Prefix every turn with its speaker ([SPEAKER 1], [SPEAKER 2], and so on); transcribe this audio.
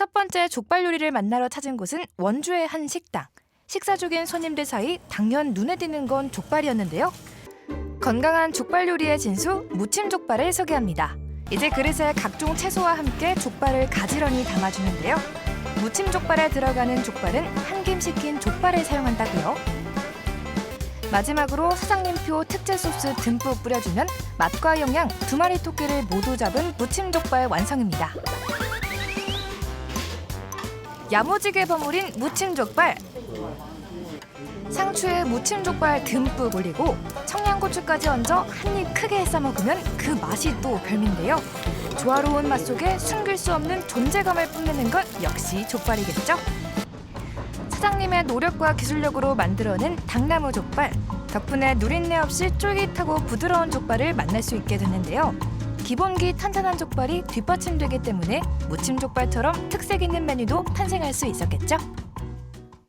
[SPEAKER 1] 첫 번째 족발 요리를 만나러 찾은 곳은 원주의 한 식당. 식사 중인 손님들 사이 당연 눈에 띄는 건 족발이었는데요. 건강한 족발 요리의 진수 무침 족발을 소개합니다. 이제 그릇에 각종 채소와 함께 족발을 가지런히 담아주는데요. 무침 족발에 들어가는 족발은 한 김 식힌 족발을 사용한다고요. 마지막으로 사장님표 특제 소스 듬뿍 뿌려주면 맛과 영양 두 마리 토끼를 모두 잡은 무침 족발 완성입니다. 야무지게 버무린 무침 족발. 상추에 무침 족발 듬뿍 올리고 청양고추까지 얹어 한 입 크게 싸 먹으면 그 맛이 또 별미인데요. 조화로운 맛 속에 숨길 수 없는 존재감을 뽐내는 건 역시 족발이겠죠. 사장님의 노력과 기술력으로 만들어낸 당나무 족발. 덕분에 누린내 없이 쫄깃하고 부드러운 족발을 만날 수 있게 됐는데요. 기본기 탄탄한 족발이 뒷받침되기 때문에 무침 족발처럼 특색 있는 메뉴도 탄생할 수 있었겠죠.